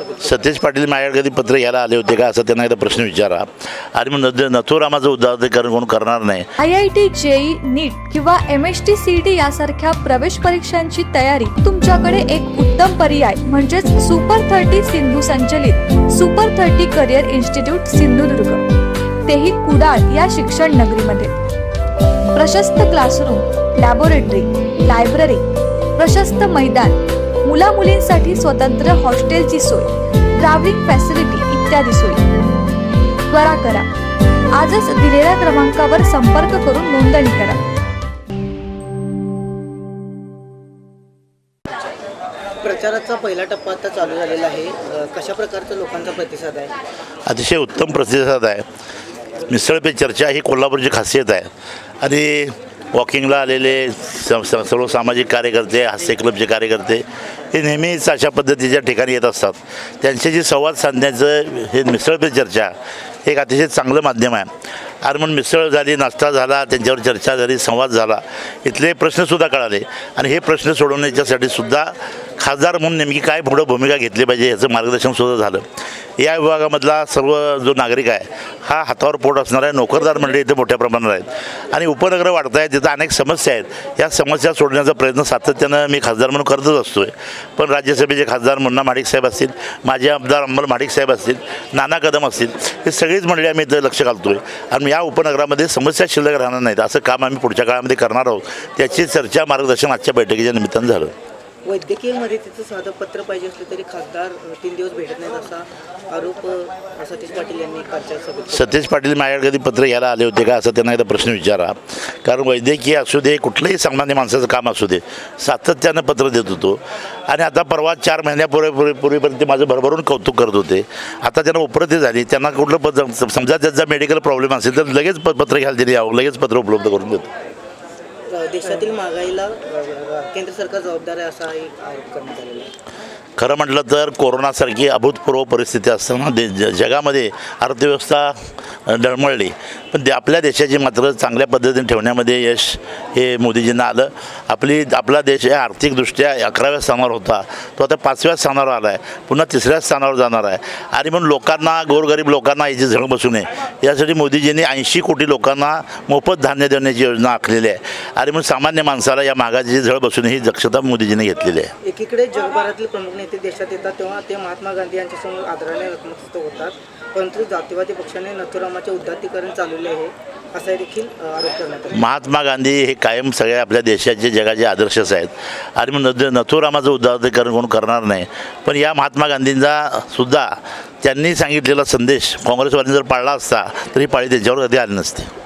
सभेत सतीश पाटील माझ्याकडे कधी पत्र घ्यायला आले होते का? असं त्यांना एकदा प्रश्न विचारा. आणि मग नथुरामाचं उदाहरण कोण करणार नाही? I I T JEE NEET किंवा M H T C T यासारख्या प्रवेश परीक्षांची तयारी. तुमच्याकडे एक उत्तम पर्याय म्हणजेच सुपर थर्टी सिंधू संचलित. Super thirty career institute Sindhudurg. तेही कुडाळ या शिक्षण नगरीमध्ये. प्रशस्त क्लासरूम लॅबोरेटरी लायब्ररी प्रशस्त मैदान मुला मुलींसाठी स्वतंत्र हॉस्टेलची सोय ट्रॅव्हलिंग फॅसिलिटी इत्यादी सोयी. त्वरा करा. आजच दिलेल्या क्रमांकावर संपर्क करून नोंदणी करा. प्रचाराचा पहिला टप्पा आता चालू झालेला आहे. कशा प्रकारचा लोकांचा प्रतिसाद आहे? अतिशय उत्तम प्रतिसाद आहे. मिसळ पे चर्चा ही कोल्हापूरची खासियत आहे. आणि वॉकिंगला आलेले स स- सर्व सामाजिक कार्यकर्ते हास्य क्लबचे कार्यकर्ते हे नेहमीच अशा पद्धतीच्या ठिकाणी येत असतात. त्यांच्याशी संवाद साधण्याचं हे मिसळ पे चर्चा एक अतिशय चांगलं माध्यम आहे. आणि म्हणून मिसळ झाली नाश्ता झाला त्यांच्यावर चर्चा झाली संवाद झाला इथले प्रश्नसुद्धा कळाले. आणि हे प्रश्न सोडवण्याच्यासाठी सुद्धा खासदार म्हणून नेमकी काय पुढं भूमिका घेतली पाहिजे याचं मार्गदर्शनसुद्धा झालं. या विभागामधला सर्व जो नागरिक आहे हा हातावर पोट असणार आहे नोकरदार मंडळी इथे मोठ्या प्रमाणात आहेत. आणि उपनगरं वाढत आहेत तिथं अनेक समस्या आहेत. या समस्या सोडण्याचा प्रयत्न सातत्यानं मी खासदार म्हणून करतच असतो आहे पण राज्यसभेचे खासदार मुन्ना माडिक साहेब असतील माझे आमदार अंमल माडिक साहेब असतील नाना कदम असतील हे सगळीच मंडळी आम्ही इथं लक्ष घालतो आहे आणि या उपनगरामध्ये समस्या शिल्लक राहणार नाहीत. असं काम आम्ही पुढच्या काळामध्ये करणार आहोत. त्याची चर्चा मार्गदर्शन आजच्या बैठकीच्या निमित्तानं झालं. वैद्यकीय मदतीचं साधं पत्र पाहिजे असलं तरी खासदार तीन दिवस भेटत नाहीत असा आरोप सतीश पाटील यांनी कालच्या सभेत सतीश पाटील माझ्याकडे कधी पत्र घ्यायला आले होते का असं त्यांना एकदा प्रश्न विचारा. कारण वैद्यकीय असू दे कुठलंही सामान्य माणसाचं काम असू दे सातत्यानं पत्र देत होतो. आणि आता परवा चार महिन्यापूर्वी पूर्वीपर्यंत माझं भरभरून कौतुक करत होते. आता त्यांना उपलब्धी झाली. त्यांना कुठलं पत्र समजा त्याचा मेडिकल प्रॉब्लेम असेल तर लगेच पत्र घ्यायला दिली यावं लगेच पत्र उपलब्ध करून देतो. देशातील महागाईला अ, केंद्र सरकार जबाबदार आहे असा एक आरोप करण्यात आलेला आहे. खरं म्हटलं तर कोरोनासारखी अभूतपूर्व परिस्थिती असताना दे ज जगामध्ये अर्थव्यवस्था डळमळली. पण ते आपल्या देशाची मात्र चांगल्या पद्धतीने ठेवण्यामध्ये यश हे मोदीजींना आलं. आपली आपला देश हे आर्थिकदृष्ट्या अकराव्या स्थानावर होता. तो आता पाचव्या स्थानावर आला आहे पुन्हा तिसऱ्या स्थानावर जाणार आहे. आणि म्हणून लोकांना गोरगरीब लोकांना याची झळ बसू नये. यासाठी मोदीजींनी ऐंशी कोटी लोकांना मोफत धान्य देण्याची योजना आखलेली आहे. आणि म्हणून सामान्य माणसाला या महागाची झळ बसून ही दक्षता मोदीजींनी घेतलेली आहे. एकीकडे जगभरातील प्रमुख नेते देशात येतात तेव्हा ते महात्मा गांधी यांच्यासमोर आदराने नतमस्तक होतात. परंतु जातीवादी पक्षाने नथुरामाचे उद्धातीकरण चालवले आहे असा देखील आरोप करण्यात आला. महात्मा गांधी हे कायम सगळ्या आपल्या देशाचे जगाचे आदर्शच आहेत. आणि मग नथुरामाचं उदाहरण कोण करणार नाही. पण या महात्मा गांधींचा सुद्धा त्यांनी सांगितलेला संदेश काँग्रेसवाल्यांनी जर पाळला असता तर ही पाळी त्यांच्यावर कधी आली नसते.